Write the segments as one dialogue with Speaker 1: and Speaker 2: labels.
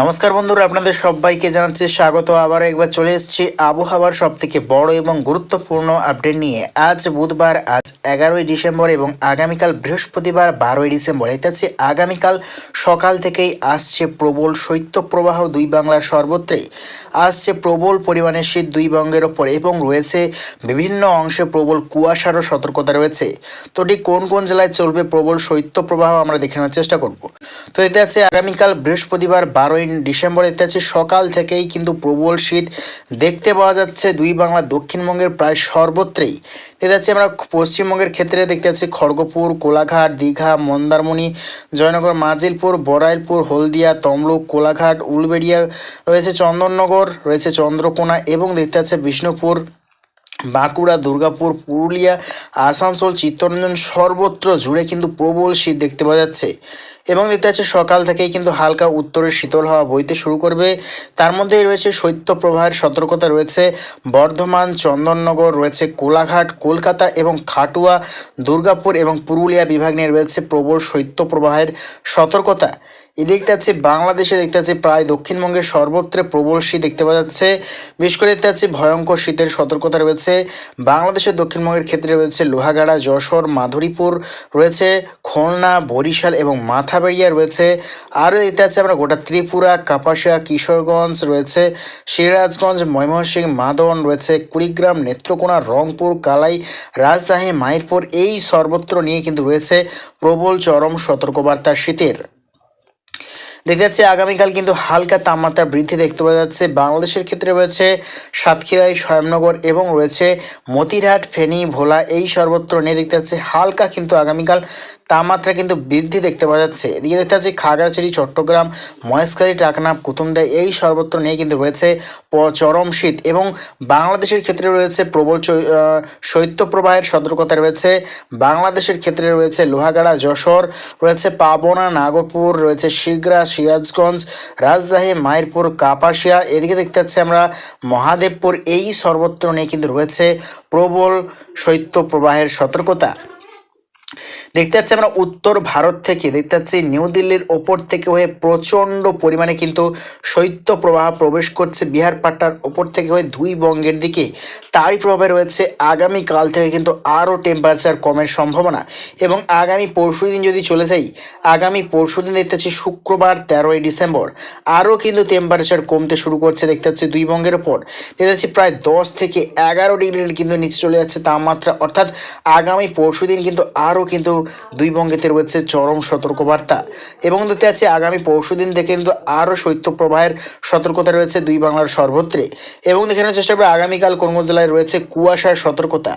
Speaker 1: নমস্কার বন্ধুরা, আপনাদের সবাইকে জানাচ্ছি স্বাগত। আবার একবার চলে এসেছি আবহাওয়ার সব থেকে বড় এবং গুরুত্বপূর্ণ আপডেট নিয়ে। আজ বুধবার, আজ এগারোই ডিসেম্বর এবং আগামীকাল বৃহস্পতিবার, বারোই ডিসেম্বর। এটা হচ্ছে আগামীকাল সকাল থেকেই আসছে প্রবল শৈত্যপ্রবাহ দুই বাংলার সর্বত্রই আসছে প্রবল পরিমাণে শীত দুই বঙ্গের ওপর এবং রয়েছে বিভিন্ন অংশে প্রবল কুয়াশারও সতর্কতা রয়েছে। তো ঠিক কোন কোন জেলায় চলবে প্রবল শৈত্যপ্রবাহ আমরা দেখে নেওয়ার চেষ্টা করব। তো এতে আছে আগামীকাল বৃহস্পতিবার, বারোই ডিসেম্বর এতে আছে সকাল থেকেই কিন্তু প্রবল শীত দেখতে পাওয়া যাচ্ছে। দুই বাংলা দক্ষিণবঙ্গের প্রায় সর্বত্রেই। আছে আমরা পশ্চিমবঙ্গের ক্ষেত্রে দেখতে পাচ্ছি খড়গপুর, কোলাঘাট, দীঘা, মন্দারমণি, জয়নগর, মাজিলপুর বরাইলপুর হলদিয়া, তমলুক, কোলাঘাট, উলবেড়িয়া, রয়েছে চন্দননগর, রয়েছে চন্দ্রকোনা এবং দেখতে আছে বিষ্ণুপুর বাঁকুড়া, দুর্গাপুর, পুরুলিয়া, আসানসোল, চিত্তরঞ্জন সর্বত্র জুড়ে কিন্তু প্রবল শীত দেখতে পাওয়া যাচ্ছে। এবং দেখতে পাচ্ছি সকাল থেকেই কিন্তু হালকা উত্তরের শীতল হাওয়া বইতে শুরু করবে। তার মধ্যেই রয়েছে শৈত্যপ্রবাহের সতর্কতা রয়েছে। বর্ধমান, চন্দননগর রয়েছে কোলাঘাট, কলকাতা এবং খাটুয়া, দুর্গাপুর এবং পুরুলিয়া বিভাগ নিয়ে রয়েছে প্রবল শৈত্যপ্রবাহের সতর্কতা। দেখতে যাচ্ছে বাংলাদেশে দেখতে পাচ্ছি প্রায় দক্ষিণবঙ্গের সর্বত্রে প্রবল শীত দেখতে পাওয়া যাচ্ছে। বিশেষ করে দেখতে যাচ্ছে ভয়ঙ্কর শীতের সতর্কতা রয়েছে। বাংলাদেশের দক্ষিণবঙ্গের ক্ষেত্রে রয়েছে লোহাগাড়া, যশোর, মাধুরীপুর, রয়েছে খুলনা, বরিশাল এবং মাথাবেড়িয়া রয়েছে। আরও দেখতে আছে আমরা গোটা ত্রিপুরা, কাপাসিয়া, কিশোরগঞ্জ, রয়েছে সিরাজগঞ্জ, ময়মনসিংহ, মাদন, রয়েছে কুড়িগ্রাম, নেত্রকোনা, রংপুর, কালাই, রাজশাহী, মাইরপুর, এই সর্বত্র নিয়ে কিন্তু রয়েছে প্রবল চরম সতর্কবার্তা শীতের দেখতে যাচ্ছে আগামীকাল কিন্তু হালকা তাপমাত্রা বৃদ্ধি দেখতে পাওয়া যাচ্ছে। বাংলাদেশের ক্ষেত্রে রয়েছে সাতক্ষীরাই স্বয়ংনগর এবং রয়েছে মতিরহাট, ফেনী, ভোলা এই সর্বত্র নিয়ে দেখতে যাচ্ছে হালকা কিন্তু আগামীকাল তাপমাত্রা কিন্তু বৃদ্ধি দেখতে পাওয়া যাচ্ছে। এদিকে দেখতে পাচ্ছি খাগড়াছড়ি, চট্টগ্রাম, মহেশখালী টাকনাফ কুতুমদা এই সর্বত্র নিয়ে কিন্তু রয়েছে চরম শীত এবং বাংলাদেশের ক্ষেত্রে রয়েছে প্রবল শৈত্যপ্রবাহের সতর্কতা রয়েছে। বাংলাদেশের ক্ষেত্রে রয়েছে লোহাগাড়া, যশোর, রয়েছে পাবনা, নাগরপুর, রয়েছে শিগরা সিরাজগঞ্জ রাজশাহী মায়েরপুর, কাপাসিয়া। এদিকে দেখতে পাচ্ছি আমরা মহাদেবপুর, এই সর্বত্র নিয়ে কিন্তু রয়েছে প্রবল শৈত্য প্রবাহের সতর্কতা। দেখতে পাচ্ছি আমরা উত্তর ভারত থেকে, দেখতে পাচ্ছি নিউ দিল্লির ওপর থেকে হয়ে প্রচণ্ড পরিমাণে কিন্তু শৈত্য প্রবাহ প্রবেশ করছে। বিহার পাট্টার ওপর থেকে হয়ে দুই বঙ্গের দিকে তারই প্রভাবে রয়েছে। আগামীকাল থেকে কিন্তু আরও টেম্পারেচার কমের সম্ভাবনা এবং আগামী পরশু দিন যদি চলে যাই, আগামী পরশু দিন দেখতে পাচ্ছি শুক্রবার তেরোই ডিসেম্বর আরও কিন্তু টেম্পারেচার কমতে শুরু করছে দেখতে পাচ্ছি দুই বঙ্গের ওপর। দেখতে পাচ্ছি প্রায় দশ থেকে এগারো ডিগ্রির কিন্তু নিচে চলে যাচ্ছে তাপমাত্রা। অর্থাৎ আগামী পরশু দিন কিন্তু আরও কিন্তু দুই বঙ্গেতে রয়েছে চরম সতর্কবার্তা। এবং দেখতে আছে, আগামী পরশু দিন থেকে কিন্তু আরও শৈত্যপ্রবাহের সতর্কতা রয়েছে দুই বাংলার সর্বত্রে। এবং দেখে নেওয়ার চেষ্টা করবে, আগামীকাল কোন জেলায় রয়েছে কুয়াশার সতর্কতা।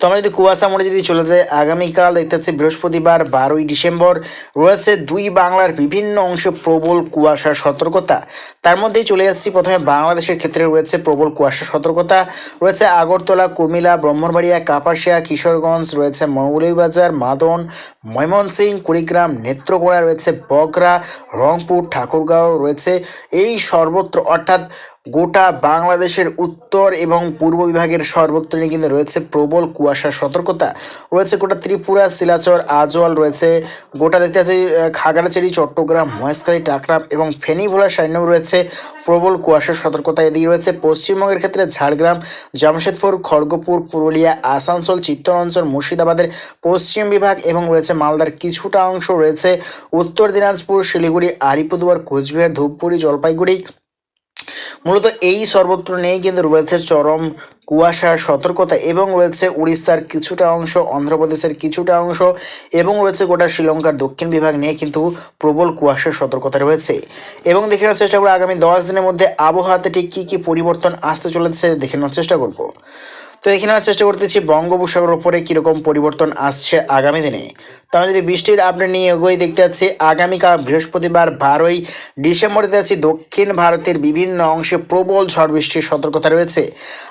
Speaker 1: তো আমরা যদি কুয়াশা মোড়ে যদি চলে যাই, আগামীকাল দেখতে পাচ্ছি বৃহস্পতিবার বারোই ডিসেম্বর রয়েছে দুই বাংলার বিভিন্ন অংশে প্রবল কুয়াশার সতর্কতা। তার মধ্যেই চলে যাচ্ছি, প্রথমে বাংলাদেশের ক্ষেত্রে রয়েছে প্রবল কুয়াশার সতর্কতা। রয়েছে আগরতলা কুমিলা ব্রহ্মবাড়িয়া কাপাসিয়া, কিশোরগঞ্জ, রয়েছে মৌলভীবাজার, মাদন ময়মনসিং কুড়িগ্রাম, নেত্রকোনা, রয়েছে বগরা রংপুর, ঠাকুরগাঁও, রয়েছে এই সর্বত্র। অর্থাৎ গোটা বাংলাদেশের উত্তর এবং পূর্ব বিভাগের সর্বত্র কিন্তু রয়েছে প্রবল কুয়াশার সতর্কতা রয়েছে গোটা ত্রিপুরা, শিলাচর, আজওয়াল রয়েছে। গোটা দেখতে আছে খাগড়াছড়ি, চট্টগ্রাম, মহেশখালী, টাকরাম এবং ফেনী সাইন্যও রয়েছে প্রবল কুয়াশার সতর্কতা। এদিকে রয়েছে পশ্চিমবঙ্গের ক্ষেত্রে ঝাড়গ্রাম, জামশেদপুর, খড়গপুর, পুরুলিয়া, আসানসোল চিত্তরঞ্চল মুর্শিদাবাদের পশ্চিম বিভাগ এবং রয়েছে মালদার কিছুটা অংশ রয়েছে। উত্তর দিনাজপুর, শিলিগুড়ি, আলিপুরদুয়ার, কোচবিহার, ধূপগুড়ি, জলপাইগুড়ি। মূলত এই সর্বত্র নেই কিন্তু রয়েছে চরম কুয়াশার সতর্কতা এবং রয়েছে উড়িষ্যার কিছুটা অংশ, অন্ধ্রপ্রদেশের কিছুটা অংশ এবং রয়েছে গোটা শ্রীলঙ্কার দক্ষিণ বিভাগ নিয়ে কিন্তু প্রবল কুয়াশার সতর্কতা রয়েছে। এবং দেখে নেওয়ার চেষ্টা করব আগামী দশ দিনের মধ্যে আবহাওয়াতে ঠিক কী কী পরিবর্তন আসতে চলেছে দেখে নেওয়ার চেষ্টা করব। তো এখানে আমরা চেষ্টা করতেছি বঙ্গোপসাগরের ওপরে কীরকম পরিবর্তন আসছে আগামী দিনে। তো আমরা যদি বৃষ্টির আপডেট নিয়ে এগোই দেখতে পাচ্ছি আগামীকাল বৃহস্পতিবার বারোই ডিসেম্বর দেখতে দক্ষিণ ভারতের বিভিন্ন অংশে প্রবল ঝড় বৃষ্টির সতর্কতা রয়েছে।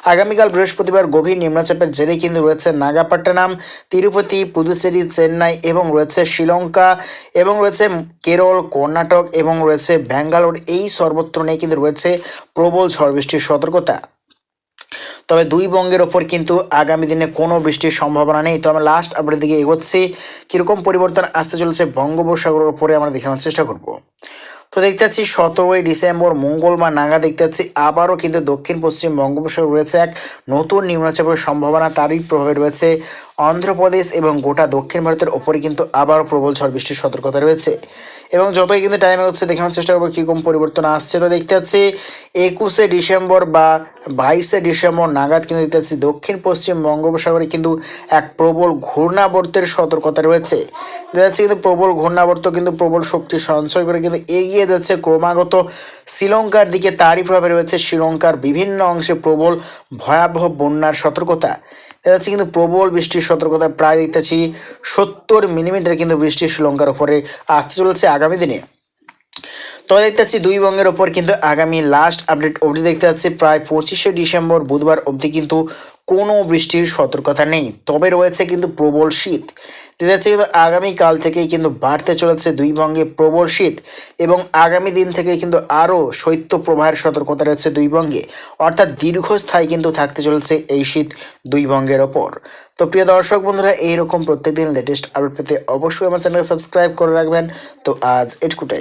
Speaker 1: আগামীকাল বৃহস্পতিবার গভীর নিম্নচাপের জেরে কিন্তু রয়েছে নাগাপট্টনম, তিরুপতি, পুদুচেরি, চেন্নাই এবং রয়েছে শ্রীলঙ্কা এবং রয়েছে কেরল, কর্ণাটক এবং রয়েছে ব্যাঙ্গালোর। এই সর্বত্র নিয়ে কিন্তু রয়েছে প্রবল ঝড় বৃষ্টির সতর্কতা। তবে দুই বঙ্গের ওপর কিন্তু আগামী দিনে কোনো বৃষ্টির সম্ভাবনা নেই। তো আমরা লাস্ট আপডেট দিকে এগোচ্ছি। কীরকম পরিবর্তন আসতে চলেছে বঙ্গোপসাগরের ওপরে আমরা দেখানোর চেষ্টা করব। তো দেখতে পাচ্ছি সতেরোই ডিসেম্বর, মঙ্গলবার নাগা দেখতে পাচ্ছি আবারও কিন্তু দক্ষিণ পশ্চিম বঙ্গোপসাগর রয়েছে এক নতুন নিম্নচাপের সম্ভাবনা। তারই প্রভাবে রয়েছে অন্ধ্রপ্রদেশ এবং গোটা দক্ষিণ ভারতের ওপরে কিন্তু আবারও প্রবল ঝড় বৃষ্টির সতর্কতা রয়েছে। এবং যতই কিন্তু টাইম হচ্ছে, দেখানোর চেষ্টা করব কীরকম পরিবর্তন আসছে। তো দেখতে পাচ্ছি একুশে ডিসেম্বর বা বাইশে ডিসেম্বর নাগাদ কিন্তু দেখতে পাচ্ছি দক্ষিণ পশ্চিম বঙ্গোপসাগরে কিন্তু এক প্রবল ঘূর্ণাবর্তের সতর্কতা রয়েছে। দেখা যাচ্ছে কিন্তু প্রবল ঘূর্ণাবর্ত, কিন্তু প্রবল শক্তি সঞ্চয় করে কিন্তু এগিয়ে যাচ্ছে ক্রমাগত শ্রীলঙ্কার দিকে তারই প্রভাবে রয়েছে শ্রীলঙ্কার বিভিন্ন অংশে প্রবল ভয়াবহ বন্যার সতর্কতা। দেখা যাচ্ছে কিন্তু প্রবল বৃষ্টির সতর্কতা প্রায় দেখতেছি। সত্তর মিলিমিটার কিন্তু বৃষ্টি শ্রীলঙ্কার উপরে আসতে চলেছে আগামী দিনে। তবে দেখতে পাচ্ছি দুই বঙ্গের ওপর কিন্তু আগামী লাস্ট আপডেট অবধি দেখতে পাচ্ছি, প্রায় পঁচিশে ডিসেম্বর বুধবার অবধি কিন্তু কোনো বৃষ্টির সতর্কতা নেই। তবে রয়েছে কিন্তু প্রবল শীত। দেখতে পাচ্ছি কিন্তু আগামীকাল থেকেই কিন্তু বাড়তে চলেছে দুই বঙ্গে প্রবল শীত এবং আগামী দিন থেকেই কিন্তু আরও শৈত্য প্রবাহের সতর্কতা রয়েছে দুই বঙ্গে। অর্থাৎ দীর্ঘস্থায়ী কিন্তু থাকতে চলেছে এই শীত দুই বঙ্গের ওপর। তো প্রিয় দর্শক বন্ধুরা, এইরকম প্রত্যেকদিন লেটেস্ট আপডেট পেতে অবশ্যই আমার চ্যানেলকে সাবস্ক্রাইব করে রাখবেন। তো আজ এটকুটাই।